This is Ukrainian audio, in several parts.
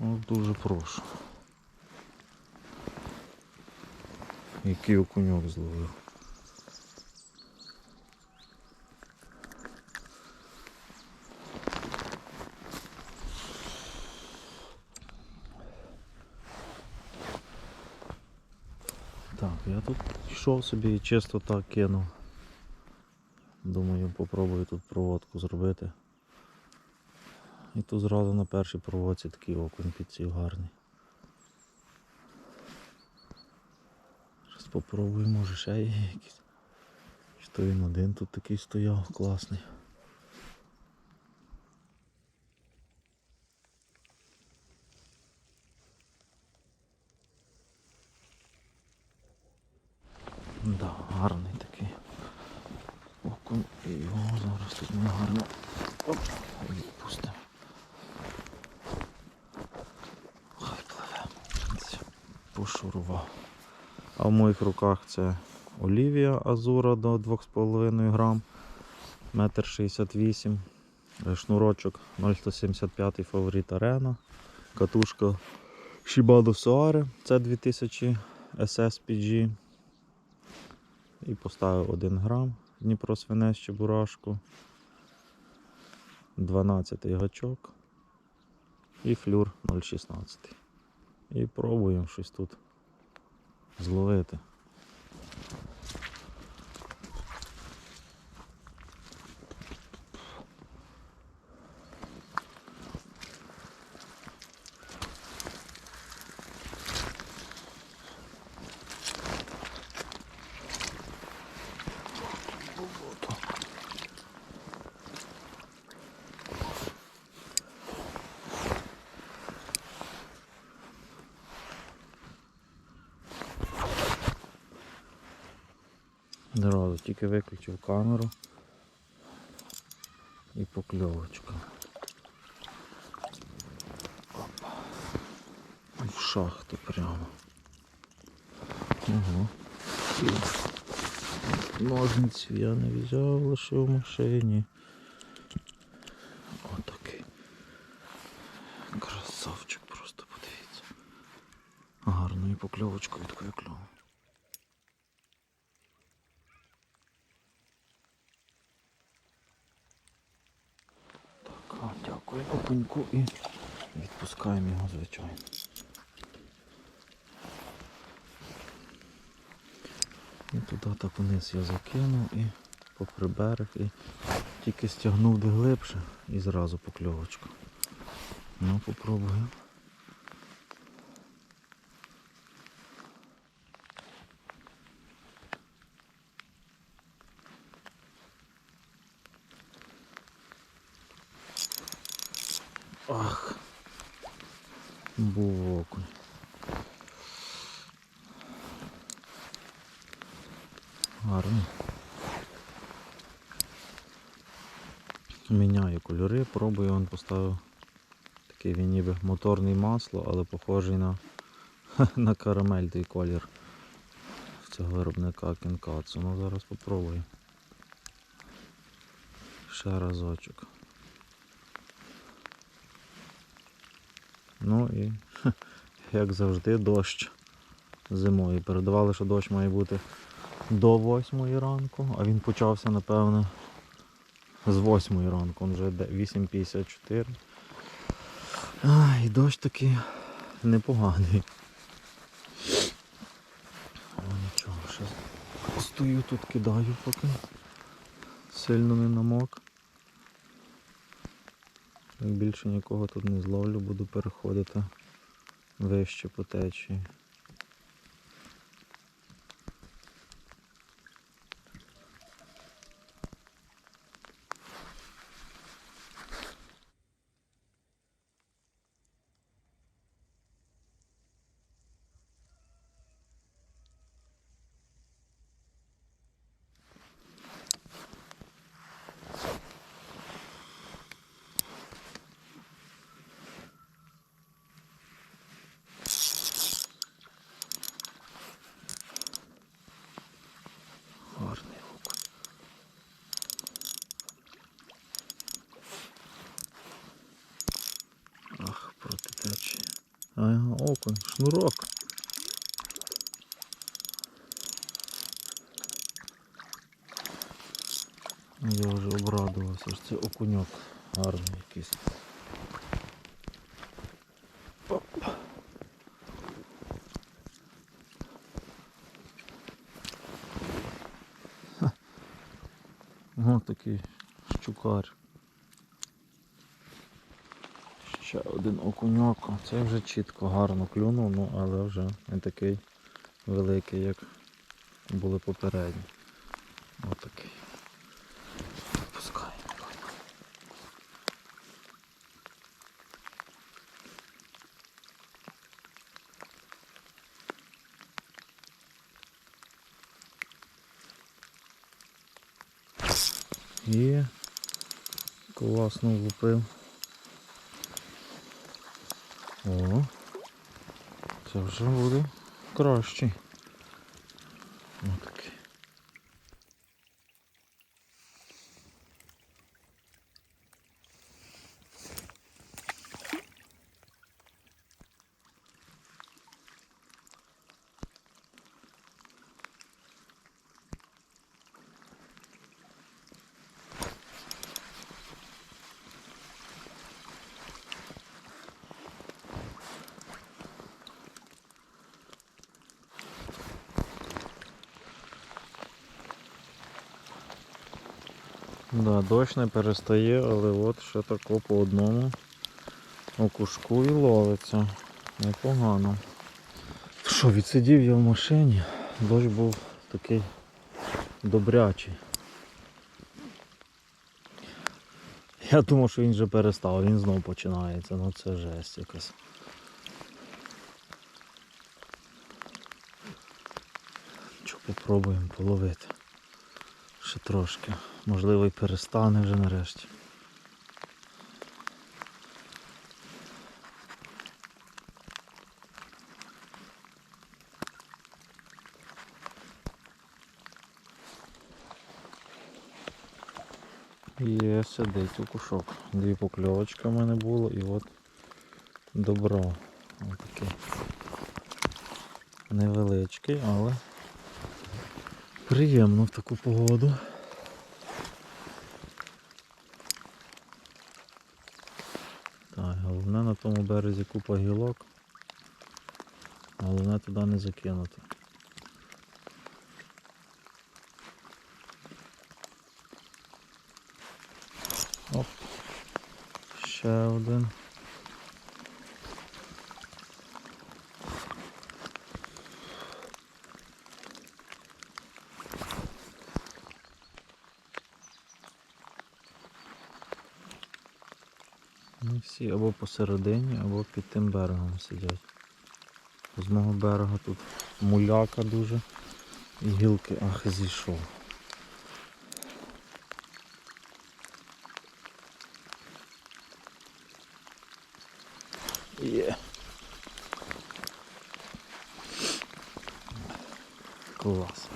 Ну, дуже прошу. Який окуньок зловив. Так, я тут йшов собі і чисто так кинув. Думаю, попробую тут проводку зробити. І тут зразу на першій проводці такий окунь підсів гарний. Зараз попробую, може ще є якийсь. То він один тут такий стояв, класний. Да, гарний такий. Окунь і його зараз тут ми гарно А в моїх руках це Олівія Азура до 2,5 грам, метр 68, е, шнурочок 0,175 фаворит Арена, катушка Shibado Soare, це 2000 SSPG. І поставив 1 грам Дніпро свинець чебурашку, 12 гачок і флюр 0,16. І пробуємо щось тут зловити. Одразу тільки виключив камеру і покльовочка. Опа. В шахту прямо. Ого. Ножниців я не взяв, лишив в машині. Отакий. Красавчик просто подивіться. Гарною покльовочкою такою кльовою. Так, а, і відпускаємо його, звичайно. І туди так вниз я закинув і попри берег і тільки стягнув де глибше і зразу покльовочку. Ну, попробуємо. Ах, був окунь. Гарно. Міняю кольори, пробую, он поставив такий він ніби моторний масло, але похожий на, на карамель той колір цього виробника Кенкацу. Ну зараз попробую. Ще разочок. Ну і як завжди дощ зимою. Передавали, що дощ має бути до 8 ранку, а він почався, напевно, з 8 ранку, він вже 8.54. І дощ такий непоганий. Нічого, ще стою тут, кидаю поки. Сильно не намок. Більше нікого тут не зловлю, буду переходити вище по течії. Окунь, шнурок. Я вже обрадувався, що це окуньок гарний якийсь. Оп. Ось такий щукар. Ще один окуньок. Це вже чітко гарно клюнув, ну але вже не такий великий, як були попередні. Отакий. Пускай. І класно влупив. О, це вже буде кращий. Отакий. Да, дощ не перестає, але от ще тако по одному окушку і ловиться. Непогано. Що, відсидів я в машині, дощ був такий добрячий. Я думав, що він вже перестав, він знов починається, ну це жесть якась. Що попробуємо половити. Ще трошки. Можливо і перестане вже нарешті. Є, сидить у кушок. Дві покльовочки в мене було і от добро. Ось такий невеличкий, але приємно в таку погоду. Так, головне на тому березі купа гілок. Головне туди не закинути. Оп. Ще один. Або посередині, або під тим берегом сидять. З мого берега тут муляка дуже і гілки ах зійшов. Є. Клас.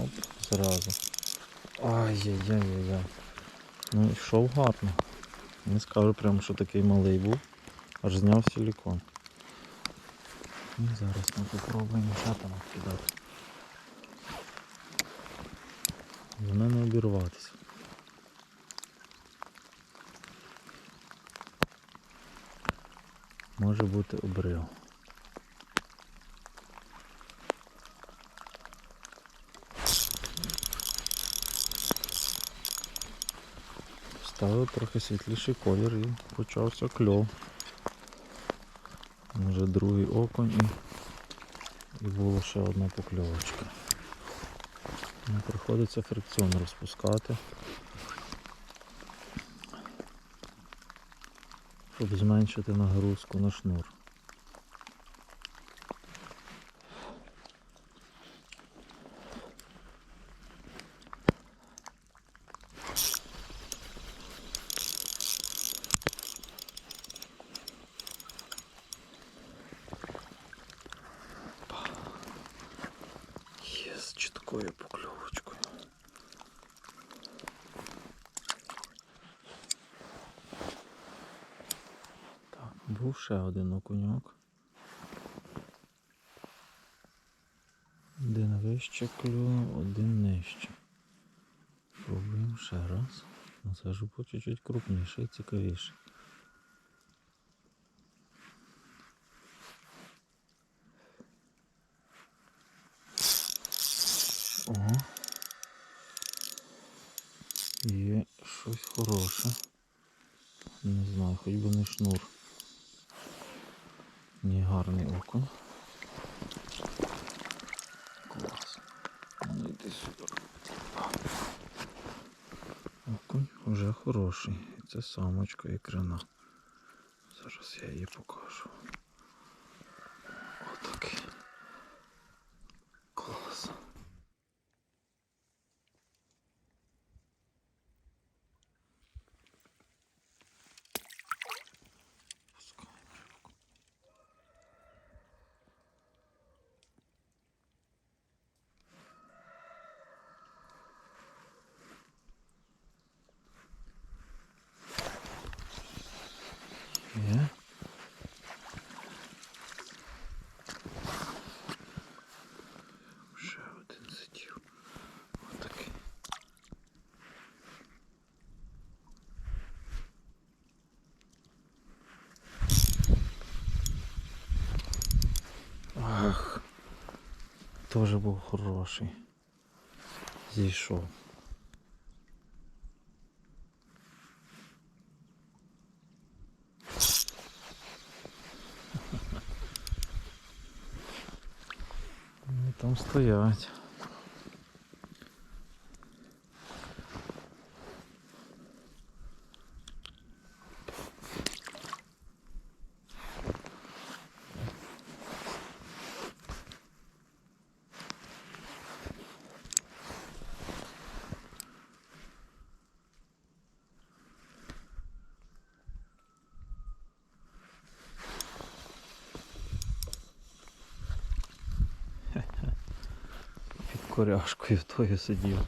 Оп, зразу. Ай-яй-яй-яй-яй. Ну йшов гарно. Не скажу прямо, що такий малий був. Аж зняв силікон. І зараз ми попробуємо ще там кидати. Головне не обірватися. Може бути обрив. Ставив трохи світліший колір і почався кльов. Вже другий окунь і, і була ще одна покльовочка. Не Приходиться фрикціон розпускати. Щоб зменшити нагрузку на шнур. такою покльовочкою. Так, був ще один окуньок. Один вище клюнув, один нижче. Пробуємо ще раз. Ну, це по чуть-чуть крупніше і цікавіше. О. Є щось хороше. Не знаю, хоч би не шнур. Ні, гарний окунь. Клас. Ну йди сюди. Окунь вже хороший. Це самочка ікрина. Зараз я її покажу. Тоже був хороший. Зійшов. Ну, там стоять. Коряшкою тою сидів.